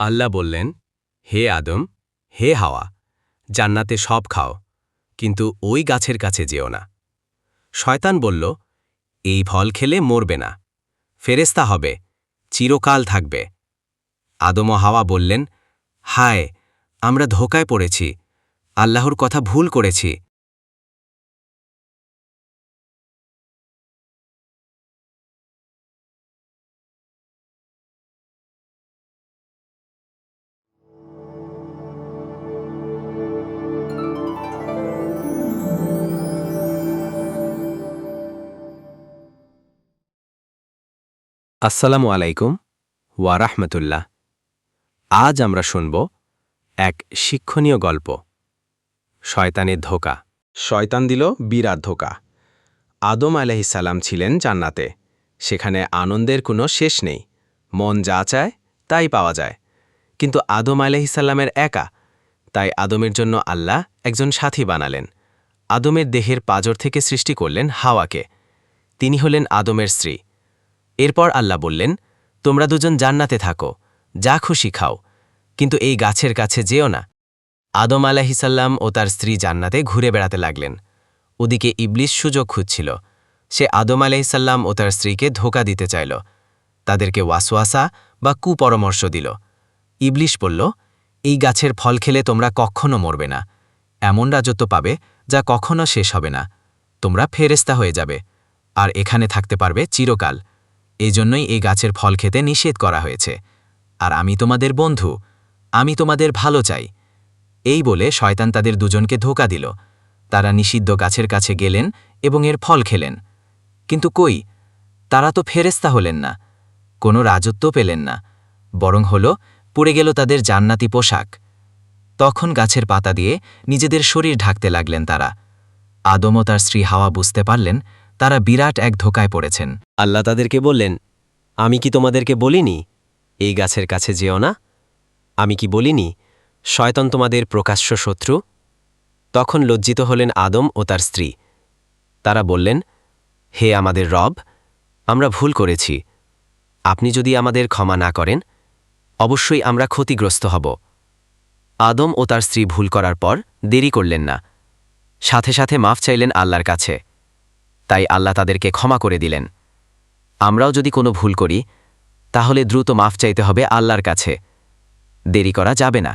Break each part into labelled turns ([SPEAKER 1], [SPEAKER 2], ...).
[SPEAKER 1] আল্লাহ বললেন, হে আদম, হে হাওয়া, জান্নাতে সব খাও, কিন্তু ওই গাছের কাছে যেও না। শয়তান বলল, এই ফল খেলে মরবে না ফেরেস্তা হবে, চিরকাল থাকবে। আদম হাওয়া বললেন, হায়, আমরা ধোকায় পড়েছি, আল্লাহর কথা ভুল করেছি আসসালামু আলাইকুম ওয়া রাহমাতুল্লাহ। আজ আমরা শুনব এক শিক্ষণীয় গল্প, শয়তানের ধোকা।
[SPEAKER 2] শয়তান দিল বিরাট ধোকা। আদম আলাহিসাল্লাম ছিলেন জান্নাতে। সেখানে আনন্দের কোনো শেষ নেই। মন যা চায়, তাই পাওয়া যায়। কিন্তু আদম আলাহিসাল্লামের একা, তাই আদমের জন্য আল্লাহ একজন সাথী বানালেন। আদমের দেহের পাজর থেকে সৃষ্টি করলেন হাওয়াকে। তিনি হলেন আদমের স্ত্রী। এরপর আল্লাহ বললেন, তোমরা দুজন জান্নাতে থাকো, যা খুশি খাও, কিন্তু এই গাছের কাছে যেও না। আদম আলাহিসাল্লাম ও তার স্ত্রী জান্নাতে ঘুরে বেড়াতে লাগলেন। ওদিকে ইবলিশ সুযোগ খুঁজছিল। সে আদম আলাহিসাল্লাম ও তার স্ত্রীকে ধোকা দিতে চাইল। তাদেরকে ওয়াসওয়াসা বা কুপরামর্শ দিল। ইবলিশ বলল, এই গাছের ফল খেলে তোমরা কখনো মরবে না। এমন রাজত্ব পাবে যা কখনো শেষ হবে না। তোমরা ফেরেস্তা হয়ে যাবে, আর এখানে থাকতে পারবে চিরকাল। এজন্যই এই গাছের ফল খেতে নিষেধ করা হয়েছে। আর আমি তোমাদের বন্ধু, আমি তোমাদের ভালো চাই। এই বলে শয়তান তাদের দুজনকে ধোকা দিল। তারা নিষিদ্ধ গাছের কাছে গেলেন এবং এর ফল খেলেন। কিন্তু কই? তারা তো ফেরেস্তা হলেন না। কোনো রাজত্ব পেলেন না। বরং হল, পুড়ে গেল তাদের জান্নাতি পোশাক। তখন গাছের পাতা দিয়ে নিজেদের শরীর ঢাকতে লাগলেন তারা। আদম ও তার স্ত্রী হাওয়া বুঝতে পারলেন তারা বিরাট এক ধোকায় পড়েছেন।
[SPEAKER 1] আল্লাহ তাদেরকে বললেন, আমি কি তোমাদেরকে বলিনি, এই গাছের কাছে যেও না? আমি কি বলিনি, শয়তন তোমাদের প্রকাশ্য শত্রু? তখন লজ্জিত হলেন আদম ও তার স্ত্রী। তারা বললেন, হে আমাদের রব, আমরা ভুল করেছি। আপনি যদি আমাদের ক্ষমা না করেন, অবশ্যই আমরা ক্ষতিগ্রস্ত হব। আদম ও তার স্ত্রী ভুল করার পর দেরি করলেন না। সাথে সাথে মাফ চাইলেন আল্লাহর কাছে। তাই আল্লাহ তাদেরকে ক্ষমা করে দিলেন। আমরাও যদি কোনো ভুল করি, তাহলে দ্রুত মাফ চাইতে হবে আল্লাহর কাছে। দেরি করা যাবে না।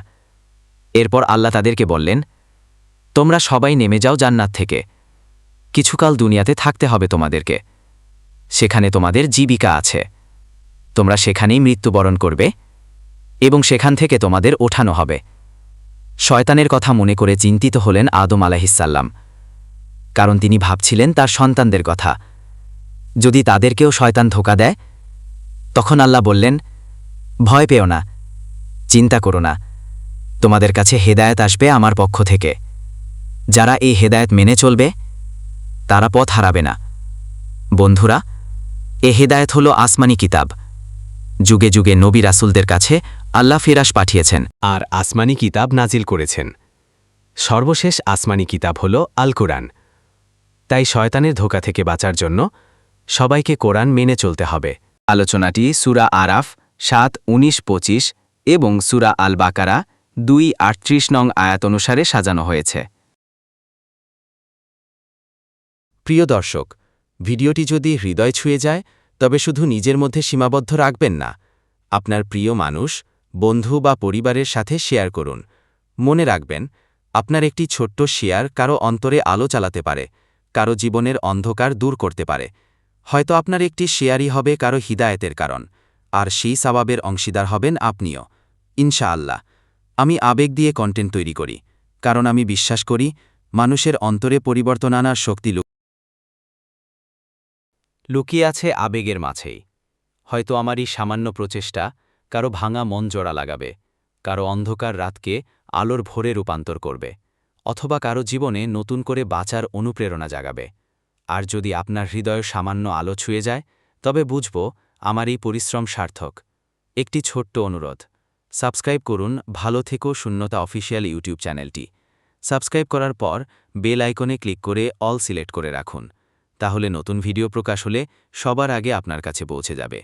[SPEAKER 1] এরপর আল্লাহ তাদেরকে বললেন, তোমরা সবাই নেমে যাও জান্নাত থেকে। কিছুকাল দুনিয়াতে থাকতে হবে তোমাদেরকে। সেখানে তোমাদের জীবিকা আছে। তোমরা সেখানেই মৃত্যুবরণ করবে এবং সেখান থেকে তোমাদের ওঠানো হবে। শয়তানের কথা মনে করে চিন্তিত হলেন আদম আলাহিসাল্লাম কারণ তিনি ভাবছিলেন তার সন্তানদের কথা। যদি তাদেরকেও শয়তান ধোকা দেয়, তখন আল্লাহ বললেন, ভয় পেও না, চিন্তা করো না। তোমাদের কাছে হেদায়েত আসবে আমার পক্ষ থেকে। যারা এই হেদায়েত মেনে চলবে, তারা পথ হারাবে না। বন্ধুরা, এ হেদায়েত হল আসমানি কিতাব। যুগে যুগে নবী রাসুলদের কাছে আল্লাহ ফিরাস পাঠিয়েছেন।
[SPEAKER 2] আর আসমানি কিতাব নাজিল করেছেন। সর্বশেষ আসমানি কিতাব হল আল কোরআন তাই শয়তানের ধোকা থেকে বাঁচার জন্য সবাইকে কোরআন মেনে চলতে হবে। আলোচনাটি সুরা আরাফ সাত, উনিশ, পঁচিশ এবং সুরা আল বাকারা দুই, আটত্রিশ নং আয়াত অনুসারে সাজানো হয়েছে। প্রিয় দর্শক, ভিডিওটি যদি হৃদয় ছুঁয়ে যায়, তবে শুধু নিজের মধ্যে সীমাবদ্ধ রাখবেন না। আপনার প্রিয় মানুষ, বন্ধু বা পরিবারের সাথে শেয়ার করুন। মনে রাখবেন, আপনার একটি ছোট্ট শেয়ার কারও অন্তরে আলো চালাতে পারে। কারও জীবনের অন্ধকার দূর করতে পারে। হয়তো আপনার একটি শেয়ারই হবে কারও হিদায়তের কারণ, আর সেই সাবাবের অংশীদার হবেন আপনিও। ইনশাআল্লাহ। আমি আবেগ দিয়ে কন্টেন্ট তৈরি করি, কারণ আমি বিশ্বাস করি, মানুষের অন্তরে পরিবর্তন আনার শক্তি লু- লুকিয়ে আছে আবেগের মাঝেই। হয়তো আমার এই সামান্য প্রচেষ্টা কারও ভাঙা মন জোড়া লাগাবে, কারও অন্ধকার রাতকে আলোর ভোরে রূপান্তর করবে। অথবা কারও জীবনে নতুন করে বাঁচার অনুপ্রেরণা জাগাবে। আর যদি আপনার হৃদয় সামান্য আলো ছুঁয়ে যায়, তবে বুঝব আমার এই পরিশ্রম সার্থক। একটি ছোট্ট অনুরোধ। সাবস্ক্রাইব করুন ভালো থেকো শূন্যতা অফিসিয়াল ইউটিউব চ্যানেলটি। সাবস্ক্রাইব করার পর বেল আইকনে ক্লিক করে অল সিলেক্ট করে রাখুন। তাহলে নতুন ভিডিও প্রকাশ হলে সবার আগে আপনার কাছে পৌঁছে যাবে।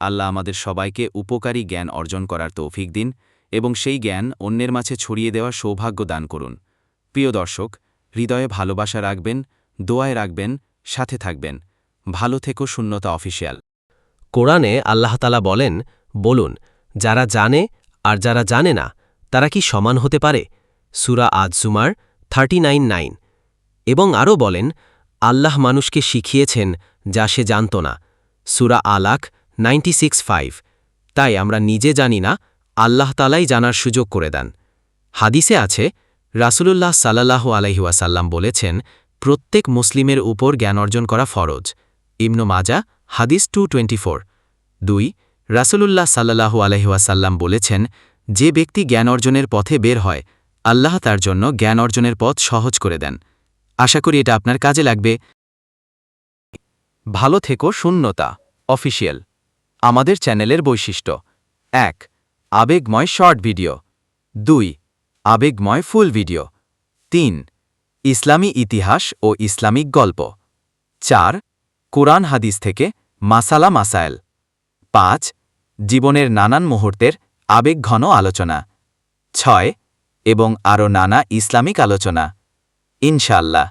[SPEAKER 3] আল্লাহ আমাদের সবাইকে উপকারী জ্ঞান অর্জন করার তৌফিক দিন এবং সেই জ্ঞান অন্যের মাঝে ছড়িয়ে দেওয়ার সৌভাগ্য দান করুন। প্রিয় দর্শক, হৃদয়ে ভালোবাসা রাখবেন, দোয়ায় রাখবেন, সাথে থাকবেন। ভালো থেকো শূন্যতা অফিসিয়াল
[SPEAKER 1] কোরআনে আল্লাহতালা বলেন, বলুন, যারা জানে আর যারা জানে না, তারা কি সমান হতে পারে? সুরা আজ জুমার থার্টি নাইন নাইন এবং আরও বলেন, আল্লাহ মানুষকে শিখিয়েছেন যা সে জানত না। সুরা আলাক নাইনটি সিক্স ফাইভ তাই আমরা নিজে জানি না, আল্লাহ তালাই জানার সুযোগ করে দেন। হাদিসে আছে রাসূলুল্লাহ সাল্লাল্লাহু আলহিউসাল্লাম বলেছেন, প্রত্যেক মুসলিমের উপর জ্ঞান অর্জন করা ফরজ। ইবনু মাজা হাদিস টু টোয়েন্টি ফোর দুই, রাসূলুল্লাহ সাল্লাহু আলহিউসাল্লাম বলেছেন, যে ব্যক্তি জ্ঞান অর্জনের পথে বের হয়, আল্লাহ তার জন্য জ্ঞান অর্জনের পথ সহজ করে দেন। আশা করি এটা আপনার কাজে লাগবে। ভালো থেকো শূন্যতা, অফিসিয়াল। আমাদের চ্যানেলের বৈশিষ্ট্য। এক, আবেগময় শর্ট ভিডিও। দুই আবেগময় ফুল ভিডিও। তিন, ইসলামী ইতিহাস ও ইসলামিক গল্প। চার, কোরআন হাদিস থেকে মাসালা মাসায়েল। পাঁচ, জীবনের নানান মুহূর্তের আবেগঘন আলোচনা। ছয়, এবং আরও নানা ইসলামিক আলোচনা। ইনশাল্লাহ